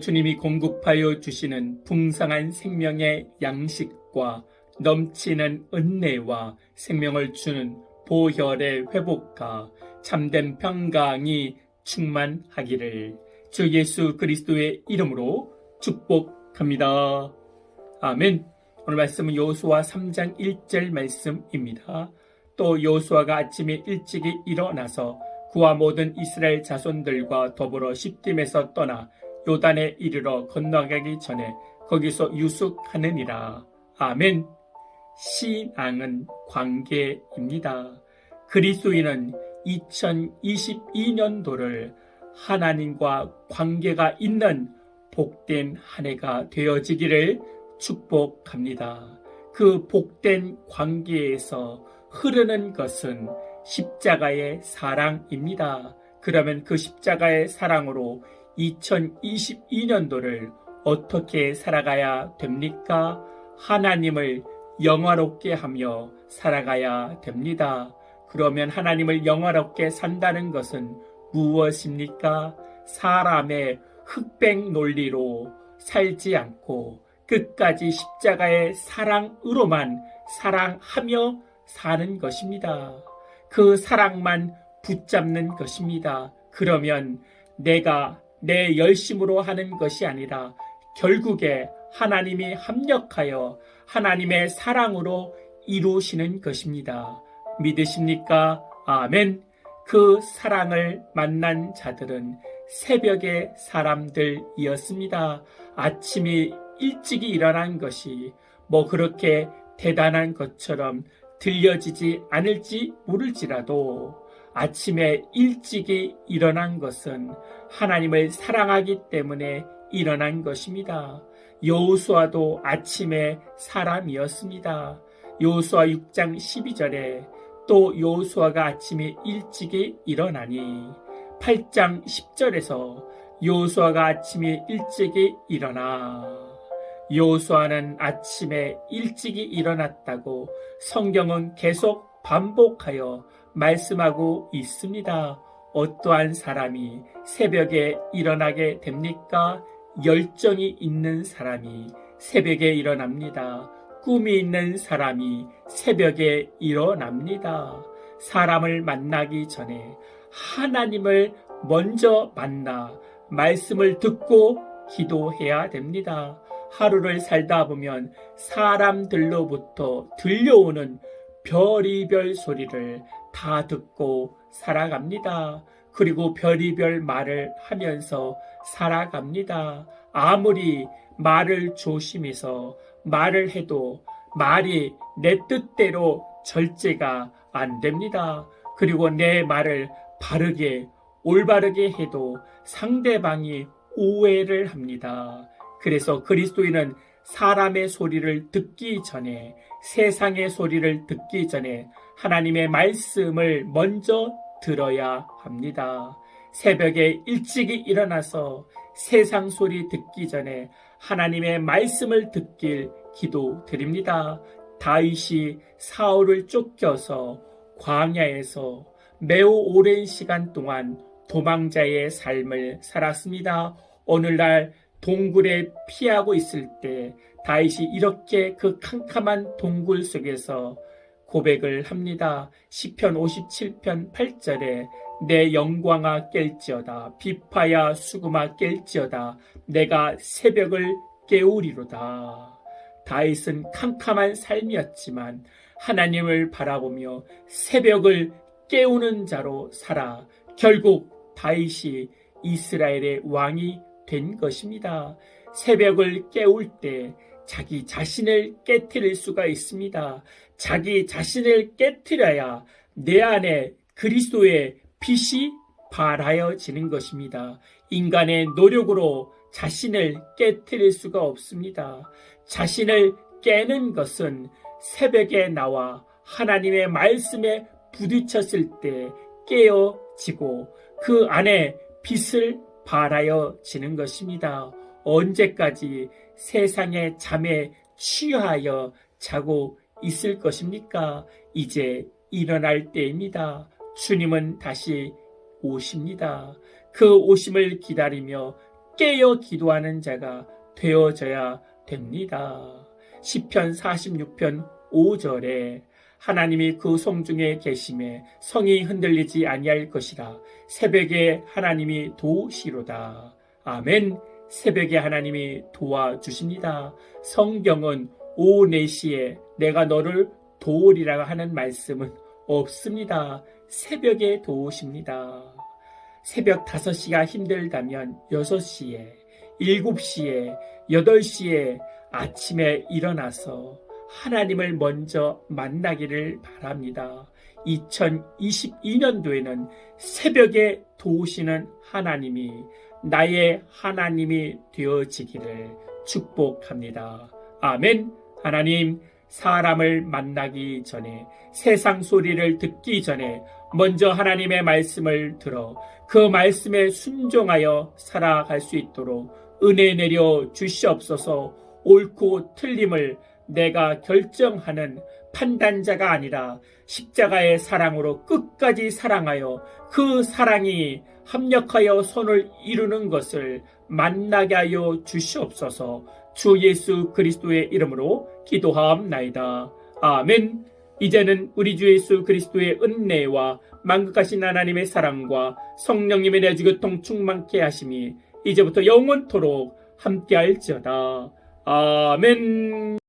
주님이 공급하여 주시는 풍성한 생명의 양식과 넘치는 은혜와 생명을 주는 보혈의 회복과 참된 평강이 충만하기를 주 예수 그리스도의 이름으로 축복합니다. 아멘. 오늘 말씀은 요수아 3장 1절 말씀입니다. 또 요수아가 아침에 일찍이 일어나서 그와 모든 이스라엘 자손들과 더불어 십딤에서 떠나 요단에 이르러 건너가기 전에 거기서 유숙하느니라. 아멘. 신앙은 관계입니다. 그리스도인은 2022년도를 하나님과 관계가 있는 복된 한 해가 되어지기를 축복합니다. 그 복된 관계에서 흐르는 것은 십자가의 사랑입니다. 그러면 그 십자가의 사랑으로 2022년도를 어떻게 살아가야 됩니까? 하나님을 영화롭게 하며 살아가야 됩니다. 그러면 하나님을 영화롭게 산다는 것은 무엇입니까? 사람의 흑백 논리로 살지 않고 끝까지 십자가의 사랑으로만 사랑하며 사는 것입니다. 그 사랑만 붙잡는 것입니다. 그러면 내가 내 열심으로 하는 것이 아니라 결국에 하나님이 합력하여 하나님의 사랑으로 이루시는 것입니다. 믿으십니까? 아멘. 그 사랑을 만난 자들은 새벽의 사람들이었습니다. 아침이 일찍이 일어난 것이 뭐 그렇게 대단한 것처럼 들려지지 않을지 모를지라도 아침에 일찍이 일어난 것은 하나님을 사랑하기 때문에 일어난 것입니다. 여호수아도 아침에 사람이었습니다. 여호수아 6장 12절에 또 여호수아가 아침에 일찍이 일어나니 8장 10절에서 여호수아가 아침에 일찍이 일어나 여호수아는 아침에 일찍이 일어났다고 성경은 계속 반복하여 말씀하고 있습니다. 어떠한 사람이 새벽에 일어나게 됩니까? 열정이 있는 사람이 새벽에 일어납니다. 꿈이 있는 사람이 새벽에 일어납니다. 사람을 만나기 전에 하나님을 먼저 만나 말씀을 듣고 기도해야 됩니다. 하루를 살다 보면 사람들로부터 들려오는 별이별 소리를 다 듣고 살아갑니다. 그리고 별이별 말을 하면서 살아갑니다. 아무리 말을 조심해서 말을 해도 말이 내 뜻대로 절제가 안 됩니다. 그리고 내 말을 바르게 올바르게 해도 상대방이 오해를 합니다. 그래서 그리스도인은 사람의 소리를 듣기 전에 세상의 소리를 듣기 전에 하나님의 말씀을 먼저 들어야 합니다. 새벽에 일찍이 일어나서 세상 소리 듣기 전에 하나님의 말씀을 듣길 기도 드립니다. 다윗이 사울을 쫓겨서 광야에서 매우 오랜 시간 동안 도망자의 삶을 살았습니다. 오늘날 동굴에 피하고 있을 때 다윗이 이렇게 그 캄캄한 동굴 속에서 고백을 합니다. 시편 57편 8절에 내 영광아 깰지어다 비파야 수금아 깰지어다 내가 새벽을 깨우리로다. 다윗은 캄캄한 삶이었지만 하나님을 바라보며 새벽을 깨우는 자로 살아 결국 다윗이 이스라엘의 왕이 된 것입니다. 새벽을 깨울 때 자기 자신을 깨뜨릴 수가 있습니다. 자기 자신을 깨뜨려야 내 안에 그리스도의 빛이 발하여지는 것입니다. 인간의 노력으로 자신을 깨뜨릴 수가 없습니다. 자신을 깨는 것은 새벽에 나와 하나님의 말씀에 부딪혔을 때 깨어지고 그 안에 빛을 발하여지는 것입니다. 언제까지 세상의 잠에 취하여 자고 있을 것입니까? 이제 일어날 때입니다. 주님은 다시 오십니다. 그 오심을 기다리며 깨어 기도하는 자가 되어져야 됩니다. 시편 46편 5절에 하나님이 그성 중에 계심에 성이 흔들리지 아니할 것이라 새벽에 하나님이 도우시로다. 아멘. 새벽에 하나님이 도와주십니다. 성경은 오후 4시에 내가 너를 도우리라 하는 말씀은 없습니다. 새벽에 도우십니다. 새벽 5시가 힘들다면 6시에, 7시에, 8시에 아침에 일어나서 하나님을 먼저 만나기를 바랍니다. 2022년도에는 새벽에 도우시는 하나님이 나의 하나님이 되어지기를 축복합니다. 아멘. 하나님, 사람을 만나기 전에 세상 소리를 듣기 전에 먼저 하나님의 말씀을 들어 그 말씀에 순종하여 살아갈 수 있도록 은혜 내려 주시옵소서 옳고 틀림을 내가 결정하는 판단자가 아니라 십자가의 사랑으로 끝까지 사랑하여 그 사랑이 합력하여 손을 이루는 것을 만나게 하여 주시옵소서 주 예수 그리스도의 이름으로 기도하옵나이다. 아멘. 이제는 우리 주 예수 그리스도의 은혜와 만극하신 하나님의 사랑과 성령님의 내주교통 충만케 하심이 이제부터 영원토록 함께할지어다. 아멘.